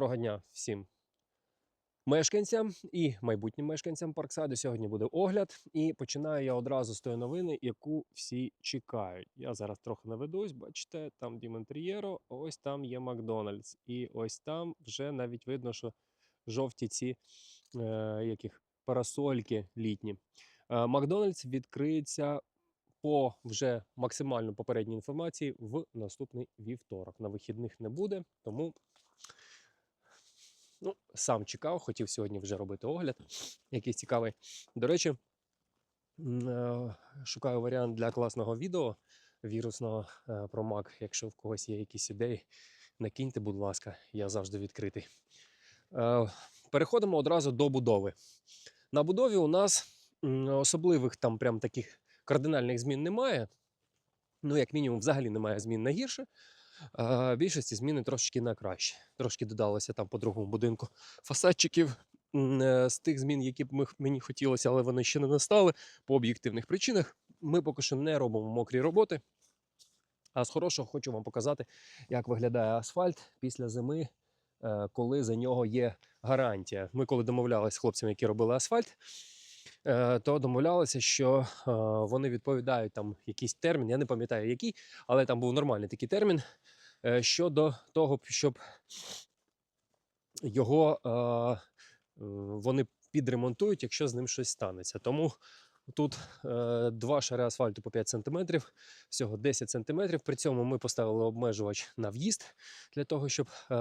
Доброго дня всім мешканцям і майбутнім мешканцям Парксайду. Сьогодні буде огляд. І починаю я одразу з тої новини, яку всі чекають. Я зараз трохи наведусь, бачите, там Діментрієро, ось там є Макдональдс. І ось там вже навіть видно, що жовті ці е, яких парасольки літні. Е, Макдональдс відкриється по вже максимально попередній інформації в наступний вівторок. На вихідних не буде, тому ну, сам чекав, хотів сьогодні вже робити огляд, якийсь цікавий. До речі, е, шукаю варіант для класного відео вірусного е, про Mac. Якщо в когось є якісь ідеї, накиньте, будь ласка, я завжди відкритий. Е, Переходимо одразу до будови. На будові у нас особливих там прям таких кардинальних змін немає. Ну, як мінімум, взагалі немає змін на гірше. А, більшості зміни трошечки на краще. Трошки додалося там по другому будинку фасадчиків е, з тих змін, які б мені хотілося, але вони ще не настали по об'єктивних причинах. Ми поки що не робимо мокрі роботи. А з хорошого хочу вам показати, як виглядає асфальт після зими, е, коли за нього є гарантія. Ми коли домовлялися з хлопцями, які робили асфальт, е, то домовлялися, що е, вони відповідають там якийсь термін, я не пам'ятаю який, але там був нормальний такий термін е, щодо того, щоб його е, е, вони підремонтують, якщо з ним щось станеться. Тому тут е, два шари асфальту по 5 см, всього 10 см. При цьому ми поставили обмежувач на в'їзд для того, щоб е,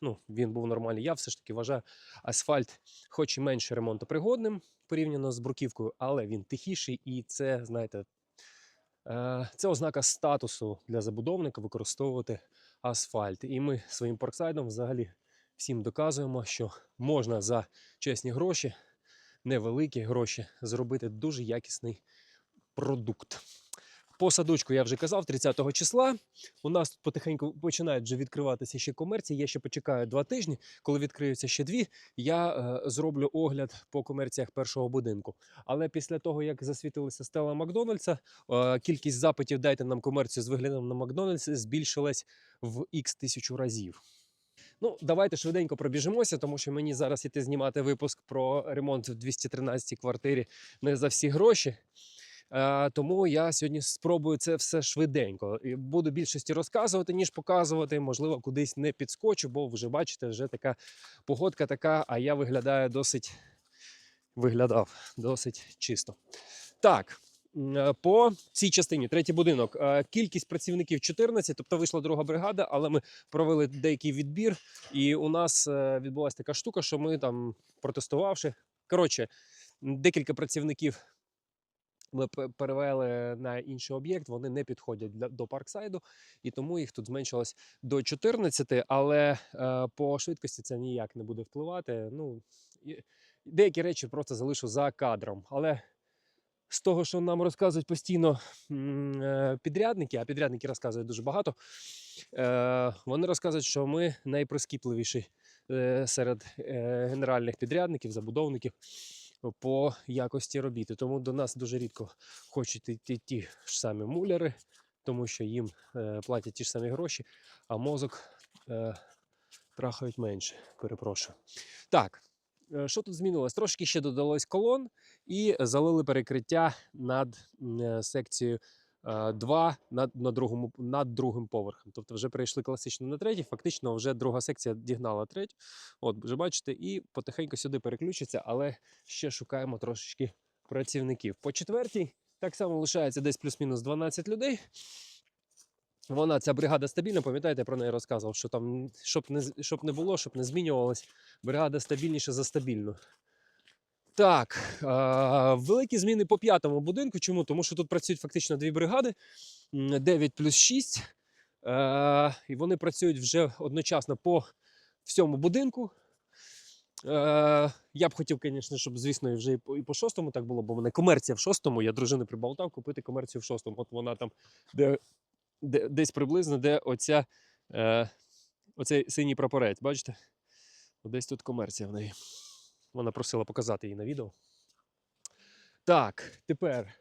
ну, він був нормальний. Я все ж таки вважаю асфальт, хоч і менше ремонтопригодним порівняно з бруківкою, але він тихіший і це, знаєте, е, це ознака статусу для забудовника використовувати асфальт. І ми своїм парксайдом взагалі всім доказуємо, що можна за чесні гроші, невеликі гроші, зробити дуже якісний продукт. По садочку я вже казав, 30 числа. У нас тут потихеньку починають вже відкриватися ще комерції. Я ще почекаю два тижні. Коли відкриються ще дві, я е, зроблю огляд по комерціях першого будинку. Але після того, як засвітилася стела Макдональдса, е, кількість запитів дайте нам комерцію з виглядом на Макдональдс збільшилась в х тисячу разів. Ну, давайте швиденько пробіжимося, тому що мені зараз іти знімати випуск про ремонт в 213 квартирі не за всі гроші. Е, тому я сьогодні спробую це все швиденько. Буду більшості розказувати, ніж показувати. Можливо, кудись не підскочу, бо вже бачите, вже така погодка така, а я виглядаю досить виглядав досить чисто. Так. Е, По цій частині, третій будинок, е, кількість працівників 14, тобто вийшла друга бригада, але ми провели деякий відбір, і у нас е, відбулася така штука, що ми там протестувавши. Коротше, декілька працівників ми перевели на інший об'єкт, вони не підходять до парксайду, і тому їх тут зменшилось до 14, але по швидкості це ніяк не буде впливати. Ну, деякі речі просто залишу за кадром. Але з того, що нам розказують постійно е, підрядники, а підрядники розказують дуже багато, е, вони розказують, що ми найприскіпливіші е, серед генеральних підрядників, забудовників по якості робіти. Тому до нас дуже рідко хочуть йти ті ж самі муляри, тому що їм платять ті ж самі гроші, а мозок трахають менше. Перепрошую. Так, що тут змінилось? Трошки ще додалось колон і залили перекриття над е, секцією. 2 над, на другому, над другим поверхом. Тобто вже перейшли класично на третій, фактично вже друга секція дігнала третю. От, вже бачите, і потихеньку сюди переключиться, але ще шукаємо трошечки працівників. По четвертій так само лишається десь плюс-мінус 12 людей. Вона, ця бригада стабільна, пам'ятаєте, я про неї розказував, що там, щоб не, щоб не було, щоб не змінювалось, бригада стабільніша за стабільну. Так, а, великі зміни по п'ятому будинку. Чому? Тому що тут працюють фактично дві бригади, 9 плюс 6. Е, і вони працюють вже одночасно по всьому будинку. Е, я б хотів, звісно, щоб, звісно, вже і по, і по шостому так було, бо в мене комерція в шостому. Я дружини приболтав купити комерцію в шостому. От вона там, де, де, десь приблизно, де оця, е, оцей синій прапорець. Бачите? Десь тут комерція в неї. Вона просила показати її на відео. Так, тепер,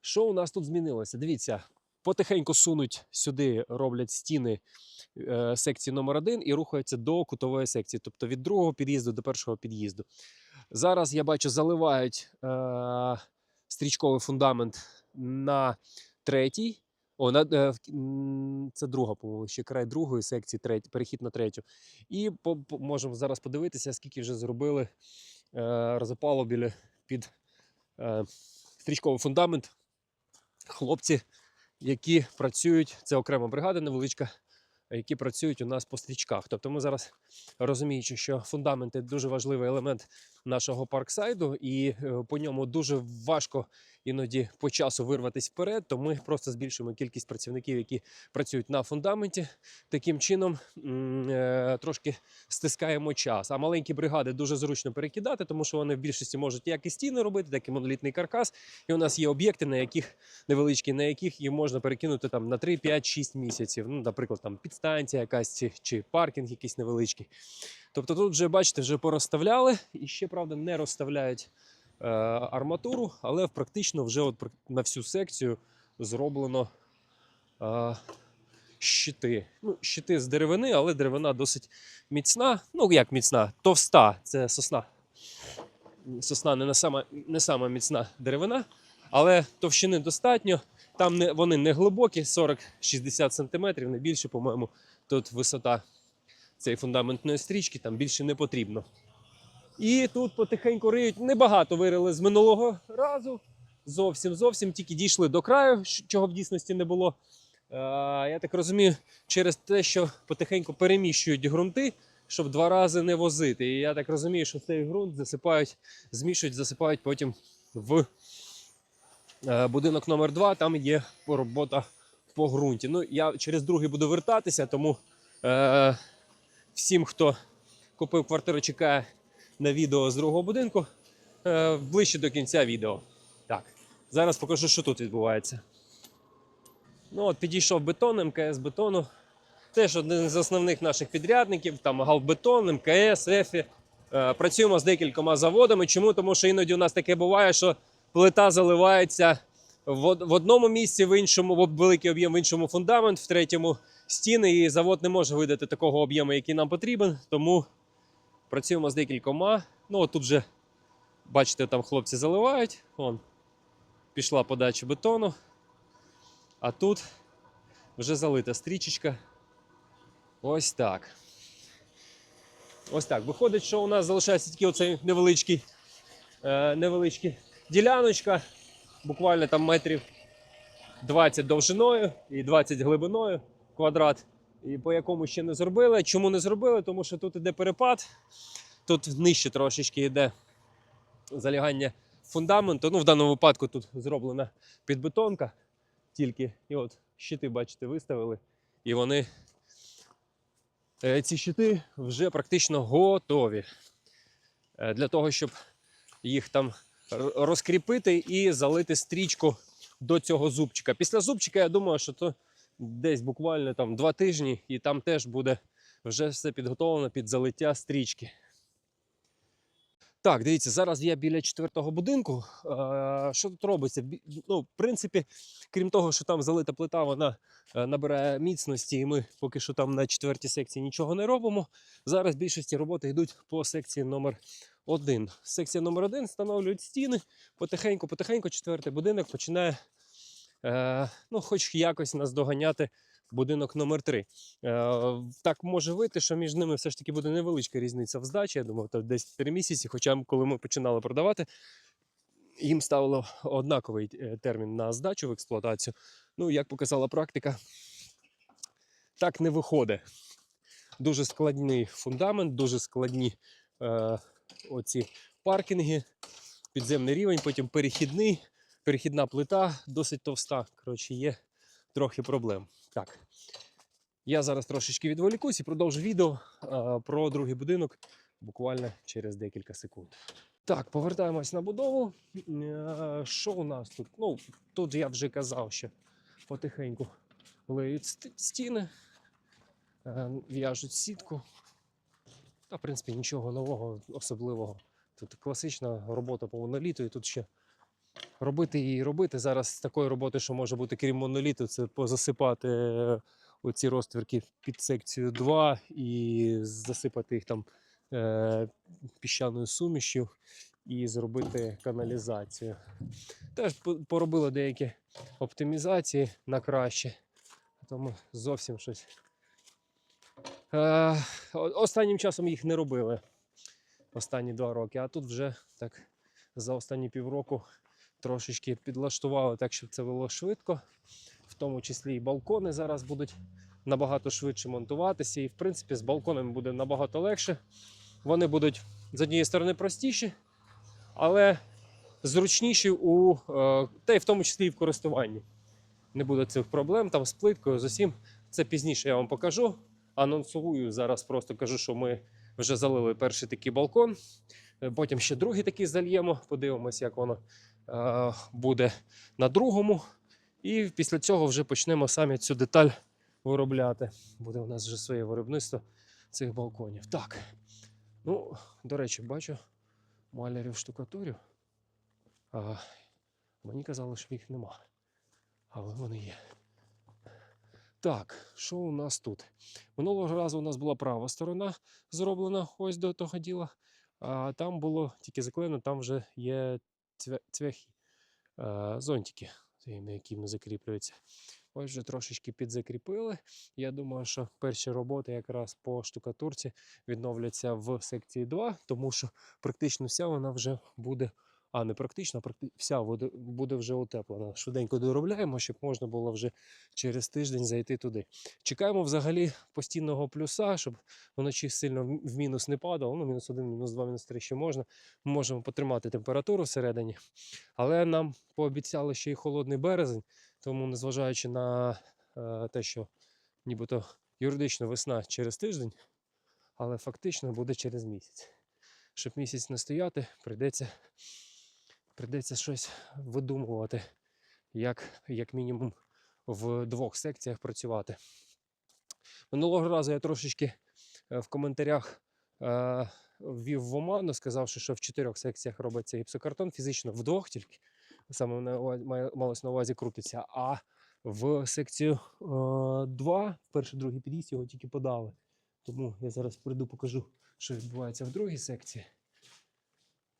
що у нас тут змінилося? Дивіться, потихеньку сунуть сюди, роблять стіни е, секції номер 1 і рухаються до кутової секції, тобто від другого під'їзду до першого під'їзду. Зараз я бачу, заливають е, стрічковий фундамент на третій. О, на, е, це друга, по-моєму, ще край другої секції, третій, перехід на третю. І по, по- можемо зараз подивитися, скільки вже зробили е, розопалубілі під е, стрічковий фундамент. Хлопці, які працюють, це окрема бригада невеличка, які працюють у нас по стрічках. Тобто ми зараз розуміючи, що фундаменти дуже важливий елемент нашого парксайду, і е, по ньому дуже важко іноді по часу вирватися вперед, то ми просто збільшуємо кількість працівників, які працюють на фундаменті. Таким чином е, трошки стискаємо час. А маленькі бригади дуже зручно перекидати, тому що вони в більшості можуть як і стіни робити, так і монолітний каркас. І у нас є об'єкти, на яких невеличкі, на яких їх можна перекинути там на 3, 5, 6 місяців. Ну, наприклад, там підстанція якась чи, паркінг якийсь невеличкий. Тобто тут вже бачите, вже порозставляли і ще правда не розставляють арматуру, але практично вже от на всю секцію зроблено е, щити. Ну, щити з деревини, але деревина досить міцна. Ну як міцна, товста, це сосна. Сосна не, на сама, не сама міцна деревина, але товщини достатньо. Там не, вони не глибокі, 40-60 см, не більше, по-моєму, тут висота цієї фундаментної стрічки, там більше не потрібно. І тут потихеньку риють. Небагато вирили з минулого разу. Зовсім зовсім тільки дійшли до краю, чого в дійсності не було. Е, я так розумію, через те, що потихеньку переміщують ґрунти, щоб два рази не возити. І я так розумію, що цей ґрунт засипають, змішують, засипають потім в е, будинок номер 2 Там є робота по ґрунті. Ну, я через другий буду вертатися, тому е, всім, хто купив квартиру, чекає на відео з другого будинку е, ближче до кінця відео. Так, зараз покажу, що тут відбувається. Ну от підійшов бетон, МКС бетону. Теж один з основних наших підрядників, там Галбетон, МКС, ЕФІ. Е, працюємо з декількома заводами. Чому? Тому що іноді у нас таке буває, що плита заливається в, одному місці, в іншому, в великий об'єм, в іншому фундамент, в третьому стіни, і завод не може видати такого об'єму, який нам потрібен. Тому працюємо з декількома. Ну, от тут вже, бачите, там хлопці заливають. Вон, пішла подача бетону. А тут вже залита стрічечка. Ось так. Ось так. Виходить, що у нас залишається тільки оцей невеличкий, е, невеличкий діляночка, буквально там метрів 20 довжиною і 20 глибиною квадрат, і по якому ще не зробили. Чому не зробили? Тому що тут іде перепад, тут нижче трошечки йде залягання фундаменту. Ну, в даному випадку тут зроблена підбетонка тільки. І от щити, бачите, виставили, і вони. е, Ці щити вже практично готові Е, для того, щоб їх там розкріпити і залити стрічку до цього зубчика. Після зубчика, я думаю, що то десь буквально там два тижні, і там теж буде вже все підготовлено під залиття стрічки. Так, дивіться, зараз я біля четвертого будинку. Що тут робиться? Ну, в принципі, крім того, що там залита плита, вона е, набирає міцності, і ми поки що там на четвертій секції нічого не робимо. Зараз більшості роботи йдуть по секції номер один. Секція номер один встановлюють стіни. Потихеньку, потихеньку, четвертий будинок починає, е, ну, хоч якось наздоганяти будинок номер 3 Е, так може вийти, що між ними все ж таки буде невеличка різниця в здачі. Я думаю, то десь 3 місяці. Хоча коли ми починали продавати, їм ставило однаковий е, термін на здачу в експлуатацію. Ну, як показала практика, так не виходить. Дуже складний фундамент, дуже складні е, оці паркінги, підземний рівень, потім перехідний, перехідна плита досить товста. Коротше, є трохи проблем. Так. Я зараз трошечки відволікусь і продовжу відео е, про другий будинок буквально через декілька секунд. Так, повертаємось на будову. Е, Що у нас тут? Ну, тут я вже казав, що потихеньку леють стіни, е, в'яжуть сітку. Та, в принципі, нічого нового, особливого. Тут класична робота по моноліту, і тут ще робити і робити. Зараз такої роботи, що може бути, крім моноліту, це позасипати е, оці розтвірки під секцію 2 і засипати їх там е, піщаною сумішю і зробити каналізацію. Теж по- поробили деякі оптимізації на краще, тому зовсім щось. Е, останнім часом їх не робили останні два роки, а тут вже так за останні півроку трошечки підлаштували так, щоб це було швидко. В тому числі і балкони зараз будуть набагато швидше монтуватися. І, в принципі, з балконами буде набагато легше. Вони будуть з однієї сторони простіші, але зручніші у е, та й в тому числі і в користуванні. Не буде цих проблем там з плиткою, з усім. Це пізніше я вам покажу. Анонсую зараз, просто кажу, що ми вже залили перший такий балкон. Е, Потім ще другий такий зальємо. Подивимось, як воно буде на другому. І після цього вже почнемо самі цю деталь виробляти. Буде у нас вже своє виробництво цих балконів. Так. Ну, до речі, бачу малярів штукатурів. А, мені казали, що їх нема. Але вони є. Так, що у нас тут? Минулого разу у нас була права сторона зроблена ось до того діла. А там було тільки заклеєно, там вже є цвяхи, зонтики, на якими закріплюються. Ось вже трошечки підзакріпили. Я думаю, що перші роботи якраз по штукатурці відновляться в секції 2, тому що практично вся вона вже буде. А не практично, вся буде, вже утеплена. Швиденько доробляємо, щоб можна було вже через тиждень зайти туди. Чекаємо взагалі постійного плюса, щоб вночі сильно в мінус не падало. Ну, мінус 1, мінус 2, мінус 3 ще можна. Ми можемо потримати температуру всередині. Але нам пообіцяли ще й холодний березень, тому, незважаючи на е, те, що нібито юридично весна через тиждень, але фактично буде через місяць. Щоб місяць не стояти, прийдеться, прийдеться щось видумувати, як, як мінімум в двох секціях працювати. Минулого разу я трошечки е, в коментарях е, ввів в оману, сказавши, що в чотирьох секціях робиться гіпсокартон, фізично в двох тільки, саме малось на увазі крутиться. А в секцію е, 2, перший, другий під'їзд його тільки подали. Тому я зараз прийду, покажу, що відбувається в другій секції.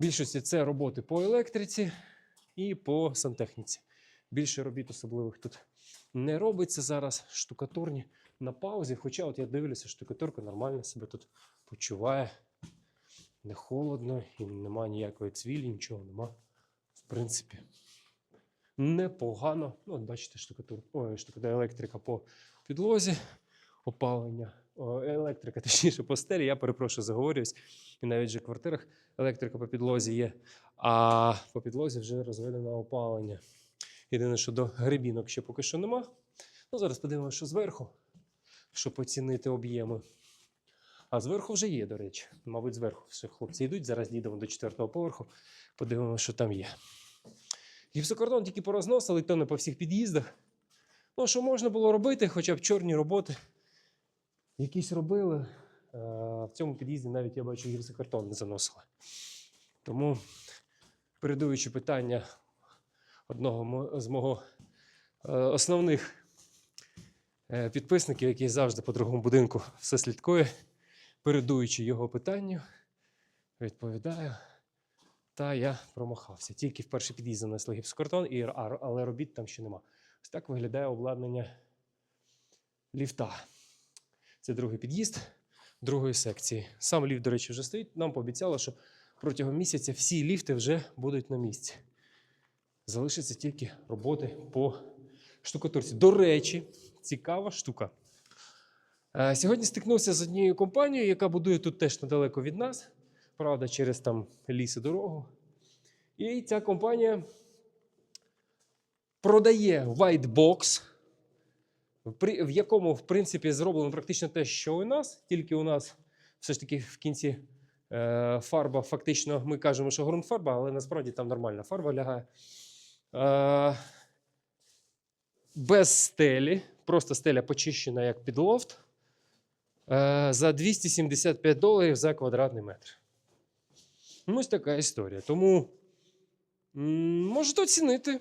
Більшості це роботи по електриці і по сантехніці. Більше робіт особливих тут не робиться зараз. Штукатурні на паузі. Хоча, от я дивлюся, штукатурка нормально себе тут почуває. Не холодно і нема ніякої цвілі, нічого нема. В принципі, непогано. Ну, от бачите, штукатур, ой, штукатур, електрика по підлозі, опалення, електрика, точніше, по стелі. Я перепрошую, заговорююсь. І навіть вже в квартирах електрика по підлозі є, а по підлозі вже розведено опалення. Єдине, що до грибінок ще поки що нема. Ну, зараз подивимося, що зверху, щоб оцінити об'єми. А зверху вже є, до речі. Мабуть, зверху все хлопці йдуть. Зараз дійдемо до четвертого поверху, подивимося, що там є. Гіпсокартон тільки порозносили, то не по всіх під'їздах. Ну, що можна було робити, хоча б чорні роботи. Якісь робили. Е, В цьому під'їзді навіть я бачу гіпсокартон не заносили. Тому, передуючи питання одного з мого е, основних е, підписників, який завжди по другому будинку все слідкує, передуючи його питанню, відповідаю. Та я промахався. Тільки в перший під'їзд занесли гіпсокартон, але робіт там ще нема. Ось так виглядає обладнання ліфта. Це другий під'їзд другої секції. Сам ліфт, до речі, вже стоїть. Нам пообіцяли, що протягом місяця всі ліфти вже будуть на місці. Залишиться тільки роботи по штукатурці. До речі, цікава штука. Е, Сьогодні стикнувся з однією компанією, яка будує тут теж недалеко від нас, правда, через там ліс і дорогу. І ця компанія продає white box, в якому, в принципі, зроблено практично те, що у нас, тільки у нас все ж таки в кінці е, фарба, фактично, ми кажемо, що ґрунтфарба, але насправді там нормальна фарба лягає. Е, без стелі, просто стеля почищена як під лофт. Е, за 275 доларів за квадратний метр. Ну, ось така історія. Тому можете оцінити,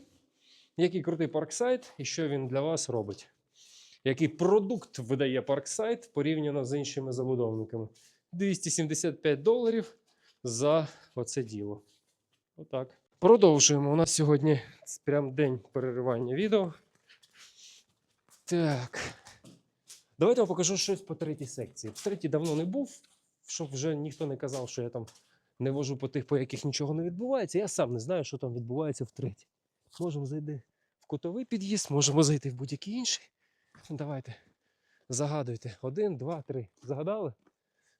який крутий парксайт і що він для вас робить. Який продукт видає парксайт порівняно з іншими забудовниками. 275 доларів за оце діло. Отак. Продовжуємо. У нас сьогодні прям день переривання відео. Так. Давайте я покажу щось по третій секції. В третій давно не був, щоб вже ніхто не казав, що я там не вожу по тих, по яких нічого не відбувається. Я сам не знаю, що там відбувається в третій. Можемо зайти в кутовий під'їзд, можемо зайти в будь-який інший. Давайте. Загадуйте. Один, два, три. Загадали?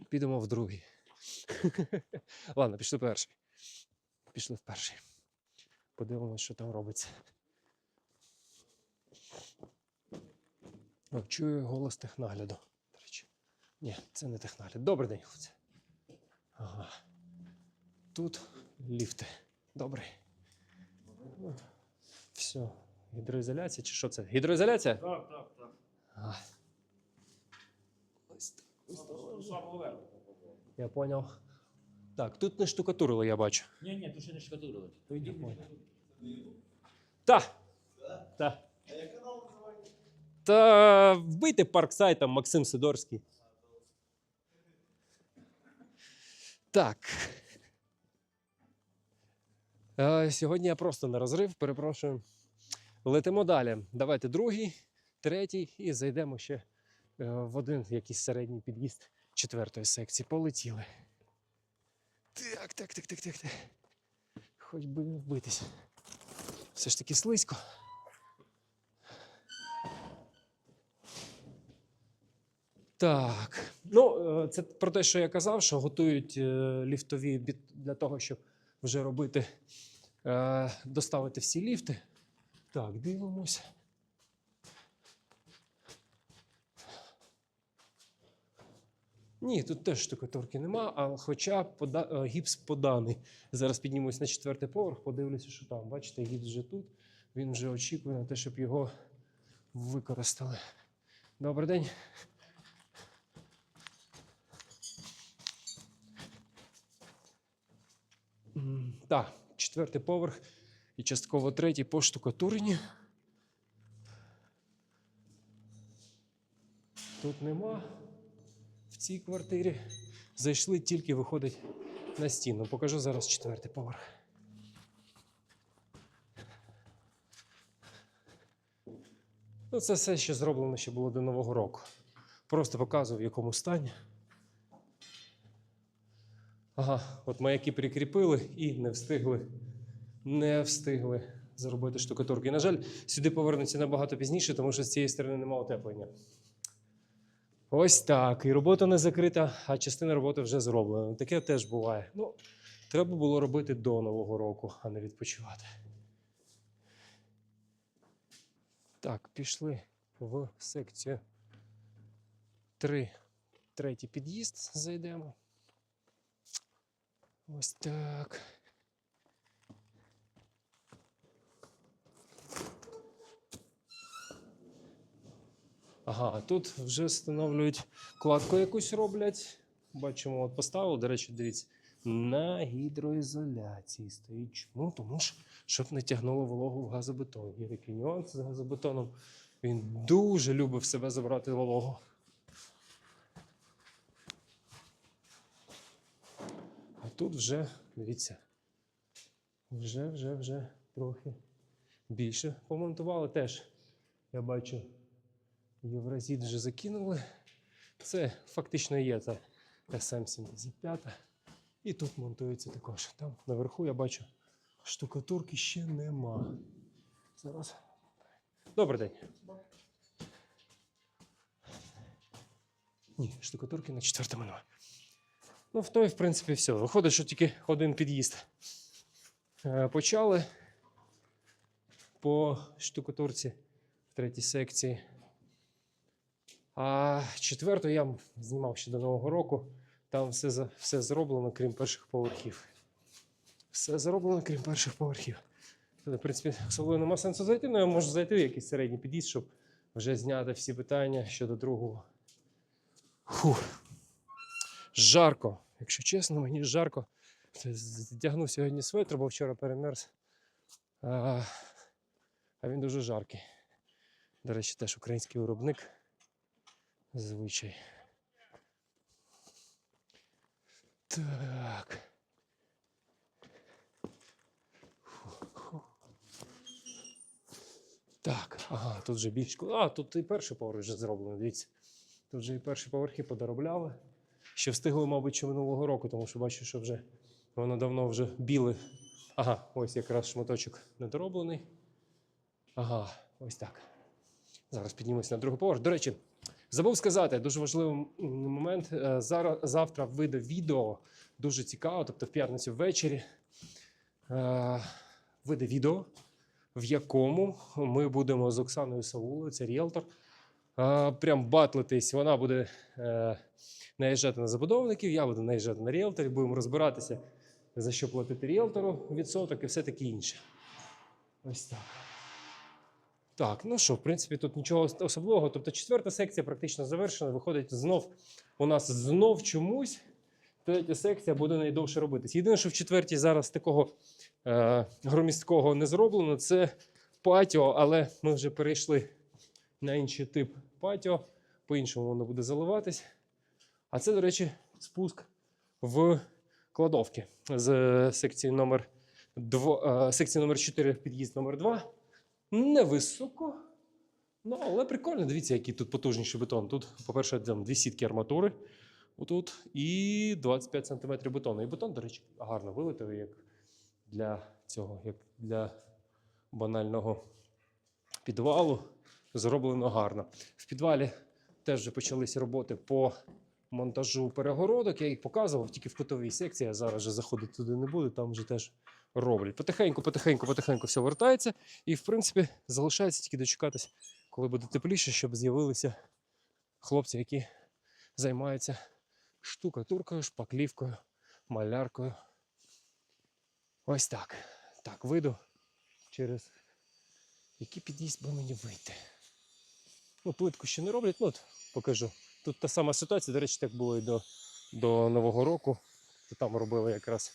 Підемо в другий. Ладно, пішли перший. Пішли в перший. Подивимось, що там робиться. О, чую голос технагляду. До речі. Ні, це не технагляд. Добрий день, хлопці. Ага. Тут ліфти. Добрий. Все. Гідроізоляція чи що це? Гідроізоляція? Так, так, так. Ось так. ось так. Я понял. Так, тут не штукатурило, я бачу. Ні, ні, тут ще не шкатулили. То йди. Та. Та. Та вбийте парк сайтом Максим Сидорський. Так. Е, Сьогодні я просто на розрив, перепрошую. Летимо далі. Давайте другий, третій і зайдемо ще е, в один якийсь середній під'їзд четвертої секції. Полетіли. Так, так, так, так, так, так. Хоч би не вбитися. Все ж таки слизько. Так. Ну, е, це про те, що я казав, що готують е, ліфтові для того, щоб вже робити, доставити всі ліфти. Так, дивимося. Ні, тут теж штукатурки нема, а хоча пода... е, гіпс поданий. Зараз піднімусь на четвертий поверх, подивлюся, що там. Бачите, гіпс вже тут. Він вже очікує на те, щоб його використали. Добрий день. Так, четвертий поверх і частково третій поштукатурені. Тут нема в цій квартирі. Зайшли, тільки виходить на стіну. Покажу зараз четвертий поверх. Ну, це все ще зроблено ще було до Нового року. Просто показую, в якому стані. Ага, от маяки прикріпили і не встигли, не встигли зробити штукатурки. На жаль, сюди повернуться набагато пізніше, тому що з цієї сторони немає утеплення. Ось так. І робота не закрита, а частина роботи вже зроблена. Таке теж буває. Ну, треба було робити до Нового року, а не відпочивати. Так, пішли в секцію 3. Третій під'їзд зайдемо. Ось так. Ага, тут вже встановлюють кладку якусь роблять. Бачимо, от поставили, до речі, дивіться, на гідроізоляції стоїть. Чому? Тому що, щоб не тягнуло вологу в газобетон. Є такий нюанс з газобетоном. Він дуже любив себе забрати вологу. А тут вже, дивіться, вже, вже, вже трохи більше помонтували теж. Я бачу, Євразід вже закинули. Це фактично є та СМ-75. І тут монтується також. Там наверху я бачу, штукатурки ще нема. Зараз. Добрий день. Ні, штукатурки на четвертому немає. Ну, в той, в принципі, все. Виходить, що тільки один під'їзд. Е, Почали по штукатурці в третій секції. А четверту я знімав ще до Нового року. Там все, все зроблено, крім перших поверхів. Все зроблено, крім перших поверхів. Тут, в принципі, особливо нема сенсу зайти, але я можу зайти в якийсь середній під'їзд, щоб вже зняти всі питання щодо другого. Фух. Жарко. Якщо чесно, мені жарко. Здягнув сьогодні светр, бо вчора перемерз. А, а він дуже жаркий. До речі, теж український виробник. Звичай. Так. Так, ага, тут вже більш. А, тут і перший поверх вже зроблено, дивіться. Тут вже і перші поверхи подоробляли. Ще встигли, мабуть, ще минулого року, тому що бачу, що вже воно давно вже біле. Ага, ось якраз шматочок недороблений. Ага, ось так. Зараз піднімемося на другий поверх. До речі, забув сказати, дуже важливий момент. Е, Зараз завтра вийде відео дуже цікаво, тобто в п'ятницю ввечері е, вийде відео, в якому ми будемо з Оксаною Саулою, це ріелтор, е, прям батлитись. Вона буде наїжджати на забудовників, я буду наїжджати на ріелторів, будемо розбиратися, за що платити ріелтору відсоток і все таке інше. Ось так. Так, ну що, в принципі, тут нічого особливого. Тобто, четверта секція практично завершена. Виходить, знов у нас знов чомусь третя секція буде найдовше робитись. Єдине, що в четвертій зараз такого е, громісткого не зроблено, це патіо, але ми вже перейшли на інший тип патіо. По-іншому воно буде заливатись. А це, до речі, спуск в кладовки з е, секції номер 2, секції номер 4, під'їзд номер 2. Невисоко. Ну, але прикольно. Дивіться, який тут потужніший бетон. Тут, по-перше, там дві сітки арматури. Отут, і 25 см бетону. І бетон, до речі, гарно вилитий, як для цього, як для банального підвалу. Зроблено гарно. В підвалі теж вже почалися роботи по монтажу перегородок. Я їх показував тільки в кутовій секції. Я зараз вже заходити туди не буду, там вже теж роблять. Потихеньку, потихеньку, потихеньку все вертається. І, в принципі, залишається тільки дочекатись, коли буде тепліше, щоб з'явилися хлопці, які займаються штукатуркою, шпаклівкою, маляркою. Ось так. Так, вийду через який під'їзд би мені вийти. Ну, плитку ще не роблять, ну от покажу. Тут та сама ситуація, до речі, так було і до, до Нового року. Там робили якраз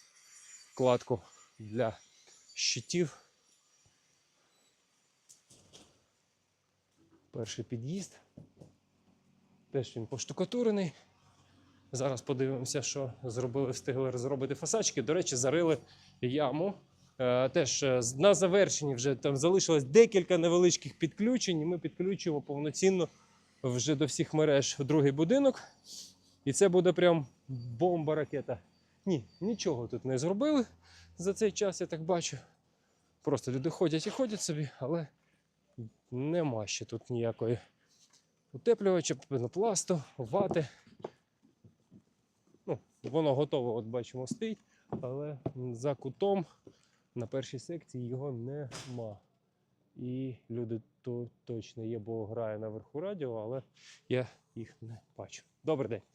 кладку для щитів. Перший під'їзд. Теж він поштукатурений. Зараз подивимося, що зробили, встигли розробити фасадчики. До речі, зарили яму. Е, Теж е, на завершенні вже там залишилось декілька невеличких підключень. і Ми підключуємо повноцінно вже до всіх мереж другий будинок. І це буде прям бомба-ракета. Ні, нічого тут не зробили за цей час, я так бачу. Просто люди ходять і ходять собі, але нема ще тут ніякої утеплювача, пенопласту, вати. Ну, воно готове, от бачимо, стоїть, але за кутом на першій секції його нема. І люди то точно є, бо грає наверху радіо, але я їх не бачу. Добрий день.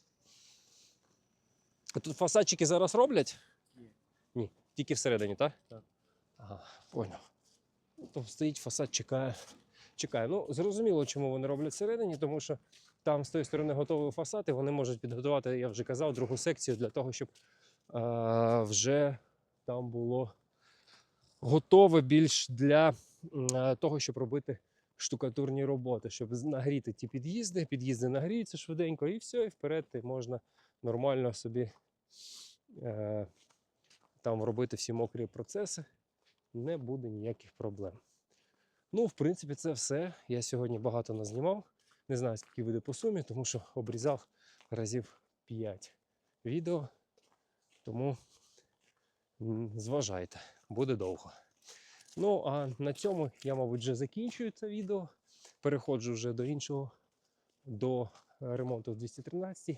Тут фасадчики зараз роблять? Ні. Ні. Тільки всередині, так? Так. Ага, поняв. То стоїть фасад, чекає. Чекає. Ну, зрозуміло, чому вони роблять всередині, тому що там з тої сторони готовий фасад, і вони можуть підготувати, я вже казав, другу секцію для того, щоб е, вже там було готове більш для е, того, щоб робити штукатурні роботи, щоб нагріти ті під'їзди, під'їзди нагріються швиденько, і все, і вперед ти можна нормально собі е, там робити всі мокрі процеси. Не буде ніяких проблем. Ну, в принципі, це все. Я сьогодні багато назнімав. Не знаю, скільки буде по сумі, тому що обрізав разів 5 відео. Тому зважайте, буде довго. Ну, а на цьому я, мабуть, вже закінчую це відео. Переходжу вже до іншого, до ремонту в 213.